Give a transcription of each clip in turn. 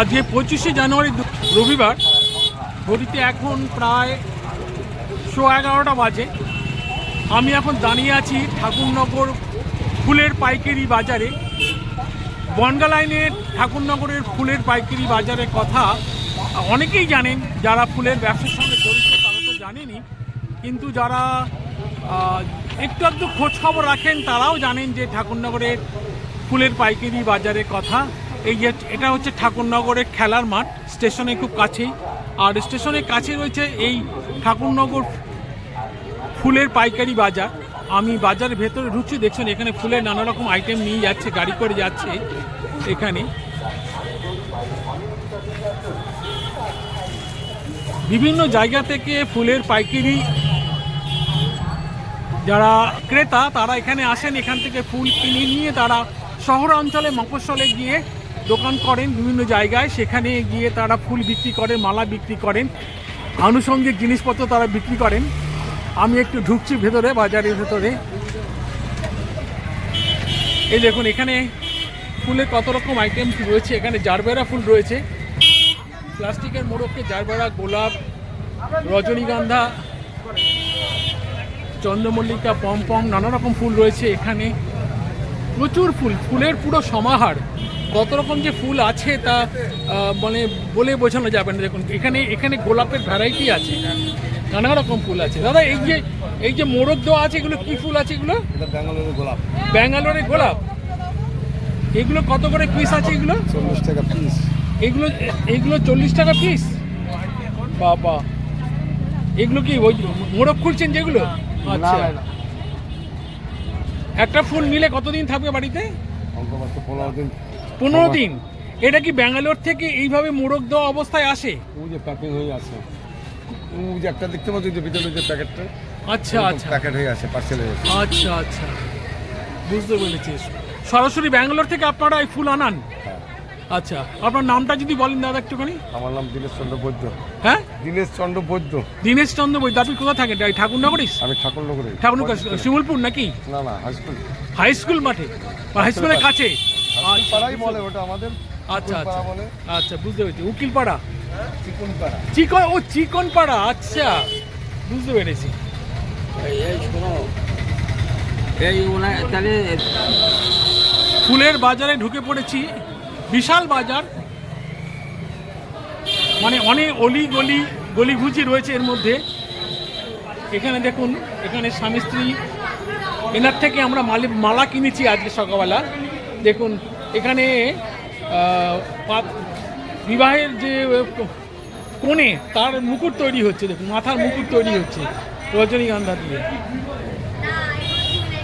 আজকে পঁচিশে জানুয়ারি রবিবার, ঘড়িতে এখন প্রায় শো এগারোটা বাজে। আমি এখন দাঁড়িয়ে আছি ঠাকুরনগর ফুলের পাইকারি বাজারে। বনগা লাইনের ঠাকুরনগরের ফুলের পাইকারি বাজারের কথা অনেকেই জানেন, যারা ফুলের ব্যবসার সঙ্গে জড়িত তারা তো জানেনই। কিন্তু যারা একটু একটু খোঁজ খবর রাখেন, তারাও জানেন যে ঠাকুরনগরের ফুলের পাইকারি বাজারের কথা। এই যে এটা হচ্ছে ঠাকুরনগরের খেলার মাঠ, স্টেশনে খুব কাছেই। আর স্টেশনের কাছে রয়েছে এই ঠাকুরনগর ফুলের পাইকারি বাজার। আমি বাজারের ভেতরে ঢুকছি, দেখছেন এখানে ফুলের নানা রকম আইটেম নিয়ে যাচ্ছে, গাড়ি করে যাচ্ছে এখানে। বিভিন্ন জায়গা থেকে ফুলের পাইকারি যারা ক্রেতা, তারা এখানে আসেন, এখান থেকে ফুল কিনে নিয়ে তারা শহর অঞ্চলে গিয়ে দোকান করেন বিভিন্ন জায়গায়। সেখানে গিয়ে তারা ফুল বিক্রি করেন, মালা বিক্রি করেন। আনুষঙ্গিক জিনিসপত্র তারা বিক্রি করেন। আমি একটু ঢুকছি ভেতরে, বাজারের ভেতরে। এই দেখুন, এখানে ফুলের কত রকম আইটেম রয়েছে। এখানে জারবেরা ফুল রয়েছে। প্লাস্টিকের মোড়ককে জারবেরা, গোলাপ, রজনীগন্ধা, চন্দ্রমল্লিকা, পমপম, নানা রকম ফুল রয়েছে এখানে। প্রচুর ফুল, ফুলের পুরো সমাহার। কত রকম যে ফুল আছে তা মানে বলে বোঝানো যাবে না। দেখুন এখানে এখানে গোলাপের ভ্যারাইটি আছে। নানা রকম ফুল আছে। দাদা এই যে এই যে মোরগ দেওয়া আছে এগুলো কি ফুল আছে এগুলো? ব্যাঙ্গালোরের গোলাপ। ব্যাঙ্গালোরের গোলাপ? এগুলো কত করে পিস আছে এগুলো? চল্লিশ টাকা পিস এগুলো এগুলো চল্লিশ টাকা পিস বাবা। এগুলো কি ওই মোরগ খুলছেন যেগুলো? আচ্ছা। একটা ফুল নিলে কতদিন থাকবে বাড়িতে? পনেরো দিন। পনেরো দিন। এটা কি ব্যাঙ্গালোর থেকে এইভাবে মোরগ দেওয়া অবস্থায় আসে? ও যে প্যাকিং হয়ে আছে। ও যে একটা দেখতে পাচ্ছি যে ভিতরে যে প্যাকেটটা আচ্ছা আচ্ছা। প্যাকেট হয়ে আছে পার্সেল হয়ে আছে। আচ্ছা আচ্ছা। বুঝতে পেরেছি। সরাসরি ব্যাঙ্গালোর থেকে আপনারা এই ফুল আনান? হ্যাঁ। আচ্ছা আপনার নামটা যদি বলেন দাদা একটুখানি। আমার নাম দীনেশ চন্দ্র বৈদ্য। হ্যাঁ? দীনেশ চন্দ্র বৈদ্য। দীনেশ চন্দ্র বৈদ্য আপনি কোথায় থাকেন? এই ঠাকুরনগরী আমি ঠাকুরনগরে ঠাকুরনগর শিমুলপুর নাকি? না না হাই স্কুল হাই স্কুল মাঠে। হাই স্কুলের কাছে? পাড়াই বলে ওটা আমাদের আচ্ছা আচ্ছা। বলে। আচ্ছা বুঝতে পেরেছি। উকিলপাড়া? চিকুন পাড়া চিকন ও চিকনপাড়া আচ্ছা। বুঝতে পেরেছি। এই ওনার তাহলে ফুলের বাজারে ঢুকে পড়েছি। বিশাল বাজার। মানে অনেক অলি গলি গলিঘুচি রয়েছে এর মধ্যে। এখানে দেখুন এখানে স্বামী স্ত্রী। এনার থেকে আমরা মালি মালা কিনেছি আজকে সকালবেলা। দেখুন এখানে বিবাহের যে কোণে তার মুকুট তৈরি হচ্ছে, দেখুন, মাথার মুকুট তৈরি হচ্ছে রজনীগন্ধা দিয়ে।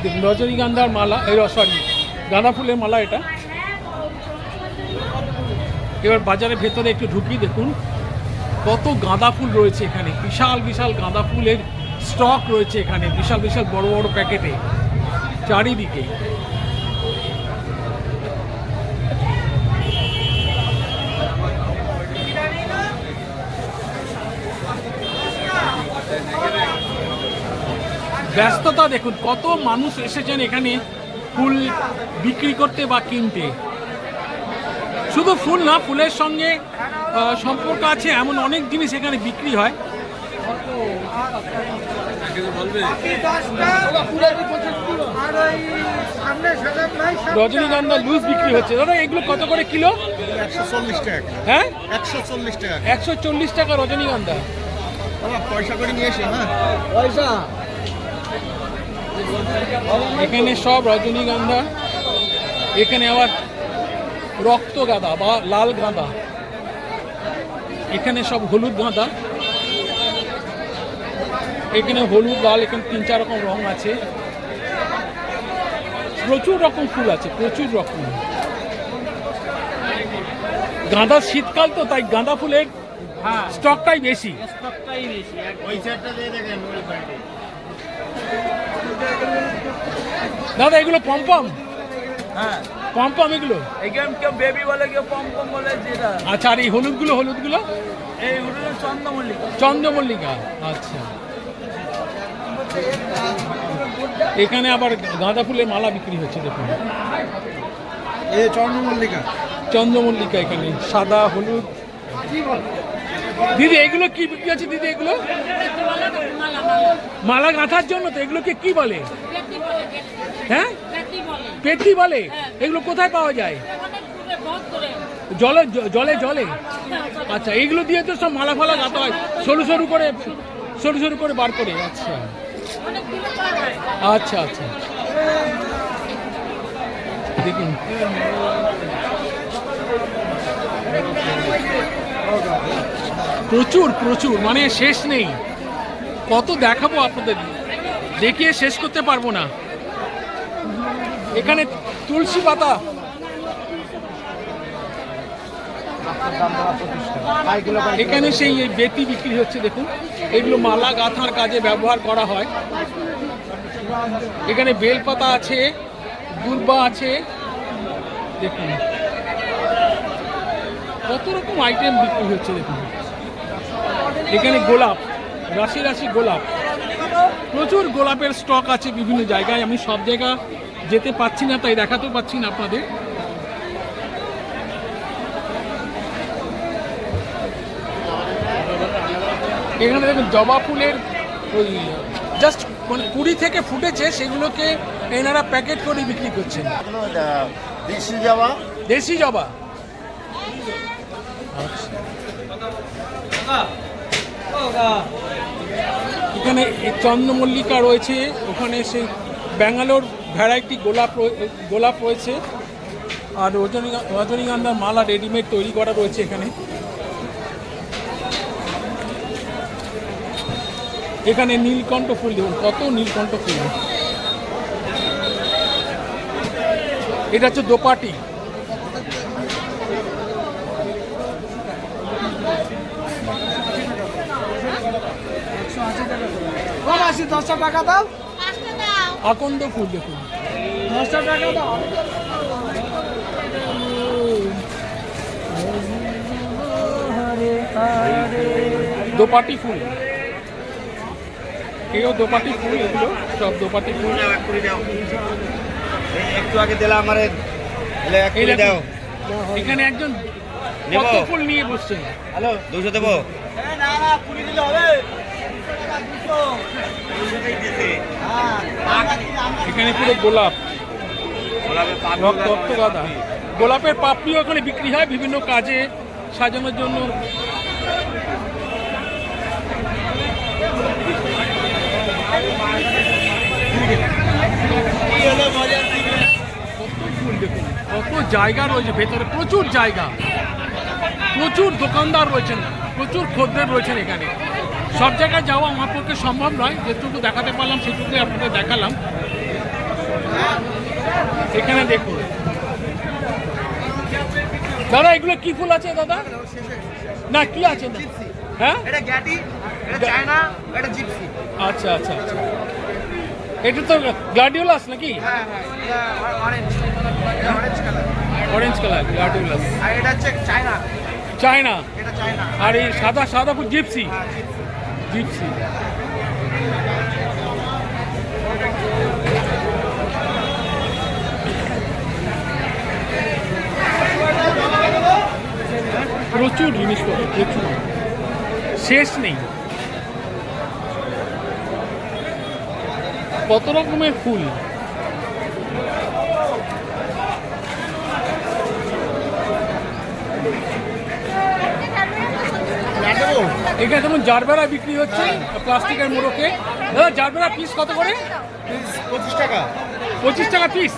দেখুন রজনীগন্ধার মালা এই সরি গাঁদা ফুলের মালা এটা। এবার বাজারের ভেতরে একটু ঢুকি, দেখুন, কত গাঁদা ফুল রয়েছে এখানে, বিশাল বিশাল গাঁদা ফুলের স্টক রয়েছে এখানে, বিশাল বিশাল বড় বড় প্যাকেটে, চারিদিকে। ব্যস্ততা দেখুন কত মানুষ এসেছেন এখানে ফুল বিক্রি করতে বা কিনতে। শুধু ফুল না ফুলের সঙ্গে সম্পর্ক আছে এমন অনেক জিনিস এখানে বিক্রি হয়। রজনীগন্ধা লুজ বিক্রি হচ্ছে। দাদা এগুলো কত করে কিলো? একশো চল্লিশ টাকা হ্যাঁ? একশো চল্লিশ টাকা। একশো চল্লিশ টাকা রজনীগন্ধা। পয়সা করে নিয়ে এসে হ্যাঁ। এখানে সব রজনীগন্ধা এখানে আবার রক্ত গাঁদা বা লাল গাঁদা। এখানে সব হলুদ গাঁদা। এখানে হলুদ লাল এখানে তিন চার রকম রং আছে। প্রচুর রকম ফুল আছে প্রচুর রকম। গাঁদা শীতকাল তো তাই গাঁদা ফুলের স্টকটাই বেশি। দাদা এগুলো পম্পম হ্যাঁ। পম্পম এগুলো? এখানে কেউ বেবি বলে কেউ পম পম বলে যেটা। আচ্ছা আর এই হলুদগুলো হলুদগুলো? এই হলো চন্দ্রমল্লিকা। চন্দ্রমল্লিকা আচ্ছা। এখানে আবার গাঁদা ফুলের মালা বিক্রি হচ্ছে দেখুন। এই চন্দ্রমল্লিকা। চন্দ্রমল্লিকা এখানে সাদা হলুদ। দিদি, এগুলো কি বিক্রি আছে দিদি, এগুলো? মালা গাঁথার জন্য তো, এগুলোকে কি বলে? হ্যাঁ? পেটি বলে? এগুলো কোথায় পাওয়া যায়? জলে জলে জলে? আচ্ছা এগুলো দিয়ে তো সব মালা ফালা গাঁথা হয়, সরু সরু করে, সরু সরু করে বার করে আচ্ছা। আচ্ছা আচ্ছা। দেখুন। প্রচুর প্রচুর মানে শেষ নেই। কত দেখাবো আপনাদের? দেখিয়ে শেষ করতে পারব না। এখানে তুলসী পাতা। এখানে সেই এই বেতি বিক্রি হচ্ছে, দেখুন। এগুলো মালা গাঁথার কাজে ব্যবহার করা হয়। এখানে বেলপাতা আছে, দুর্বা আছে। দেখুন। কত রকম আইটেম বিক্রি হচ্ছে, দেখুন। এখানে গোলাপ রাশি রাশি গোলাপ। প্রচুর গোলাপের স্টক আছে বিভিন্ন জায়গায়। আমি সব জায়গা যেতে পাচ্ছি না তাই দেখাতেও পাচ্ছি না আপনাদের। এখানে দেখুন জবা ফুলের ওই জাস্ট মানে কুড়ি থেকে ফুটেছে সেগুলোকে এনারা প্যাকেট করে বিক্রি করছেন। দেশি যাওয়া দেশি জবা। এখানে চন্দ্রমল্লিকা রয়েছে, ওখানে সেই ব্যাঙ্গালোর ভ্যারাইটি গোলাপ গোলাপ রয়েছে, আর রজনীগা রজনীগন্ধার মালা রেডিমেড তৈরি করা রয়েছে এখানে। এখানে নীলকণ্ঠ ফুল, দেখুন কত নীলকণ্ঠ ফুল। এটা হচ্ছে দোপাটি। আশি দশটা টাকা দাও। আকন্দ ফুল দেখুন। দশটা টাকা দাও। দোপাটি ফুল। এও দোপাটি ফুল এগুলো? সব দোপাটি ফুল। একটু আগে দিলে আমার। দেখুন, এখানে একজন? কত ফুল নিয়ে বসছে। হ্যালো দুশো দেবো? এখানে পুরো গোলাপ। রক্ত গাঁদা। গোলাপের পাপড়িও ওখানে বিক্রি হয় বিভিন্ন কাজে সাজানোর জন্য। দেখুন কত জায়গা রয়েছে ভেতরে প্রচুর জায়গা। প্রচুর দোকানদার রয়েছেন প্রচুর খদ্দের রয়েছেন এখানে। সব জায়গায় যাওয়া আমার পক্ষে সম্ভব নয় যেটুকু দেখাতে পারলাম সেটুকুই আপনাদের দেখালাম। এখানে দেখুন। দাদা এগুলো কি ফুল আছে দাদা? না কি আছে হ্যাঁ? এটা গ্যাটি এটা চায়না এটা জিপসি। আচ্ছা আচ্ছা আচ্ছা। এটা তো গ্লাডিওলাস নাকি? হ্যাঁ হ্যাঁ orange orange colour orange colour gladiolus. আর এটা হচ্ছে চায়না। চায়না? এটা চায়না। আর এই সাদা সাদা ফুল জিপসি? হ্যাঁ জিপসি প্রচুর জিনিসপত্র প্রচুর। শেষ নেই। কত রকমের ফুল? এখানে যেমন জারবেরা বিক্রি হচ্ছে প্লাস্টিকের মোড়কে। দাদা জারবেরা পিস কত করে? পঁচিশ টাকা। পঁচিশ টাকা পিস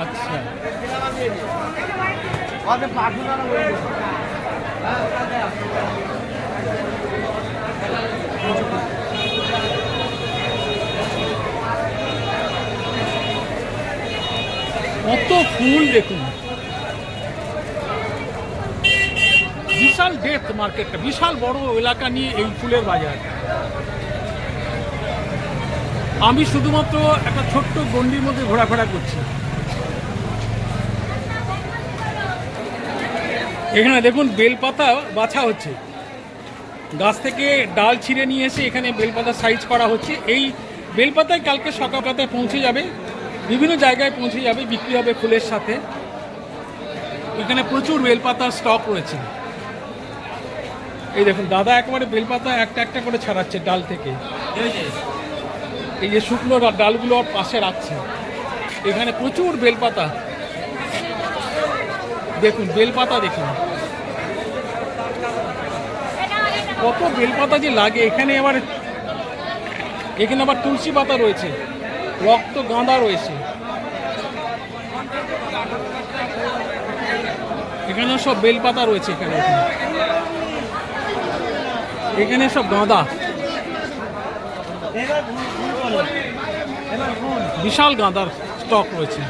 আচ্ছা। কত ফুল দেখুন। ডেপথ মার্কেটটা বিশাল বড় এলাকা নিয়ে এই ফুলের বাজার আমি শুধুমাত্র একটা ছোট্ট গন্ডির মধ্যে ঘোরাফেরা করছি। এখানে দেখুন বেলপাতা বাছা হচ্ছে। গাছ থেকে ডাল ছিঁড়ে নিয়ে এসে এখানে বেলপাতা সাইজ করা হচ্ছে। এই বেলপাতায় কালকে সকালপাতায় পৌঁছে যাবে। বিভিন্ন জায়গায় পৌঁছে যাবে, বিক্রি হবে ফুলের সাথে। এখানে প্রচুর বেলপাতার স্টক রয়েছে। এই দেখুন, দাদা একেবারে বেলপাতা একটা একটা করে ছাড়াচ্ছে ডাল থেকে। এই যে শুকনো ডালগুলো ওর পাশে রাখছে। এখানে প্রচুর বেলপাতা। দেখুন বেলপাতা দেখুন। কত বেলপাতা যে লাগে। এখানে আবার এখানে আবার তুলসী পাতা রয়েছে। রক্ত গাঁদা রয়েছে। এখানে সব বেলপাতা রয়েছে এখানে। এখানে। সব গাঁদা বিশাল গাঁদার স্টক রয়েছে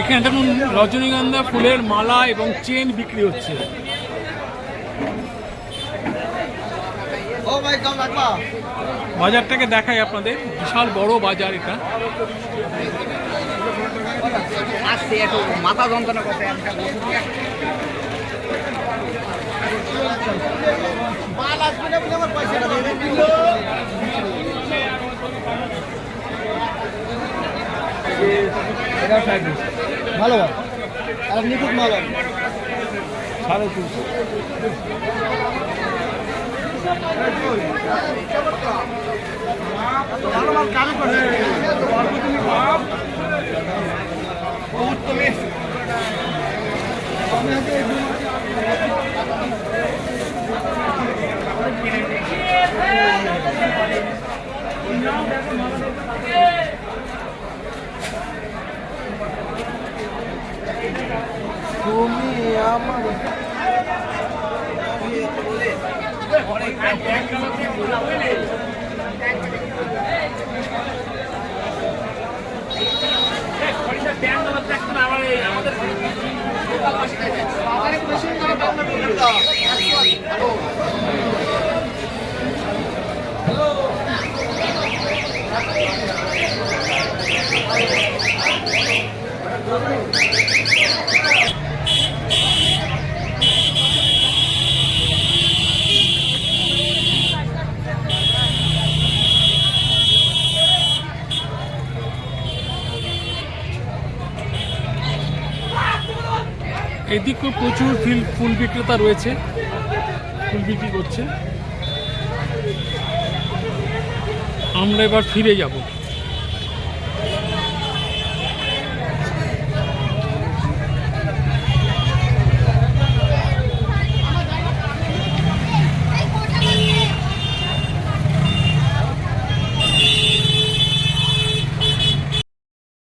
এখানে দেখুন রজনীগন্ধা ফুলের মালা এবং চেন বিক্রি হচ্ছে। বাজারটাকে দেখাই আপনাদের বিশাল বড় বাজার এটা। মাথা যন্ত্রণা মাল আসবে না বলে আমার পয়সাটা দিয়ে দেন। ভালো আর নিখুঁত মাল হবে। সাড়ে তিনশো। ভালো মাল কাজ করে তুমি এদিকেও প্রচুর ফুল ফুল বিক্রেতা রয়েছে। ফুল বিক্রি করছে। আমরা এবার ফিরে যাব।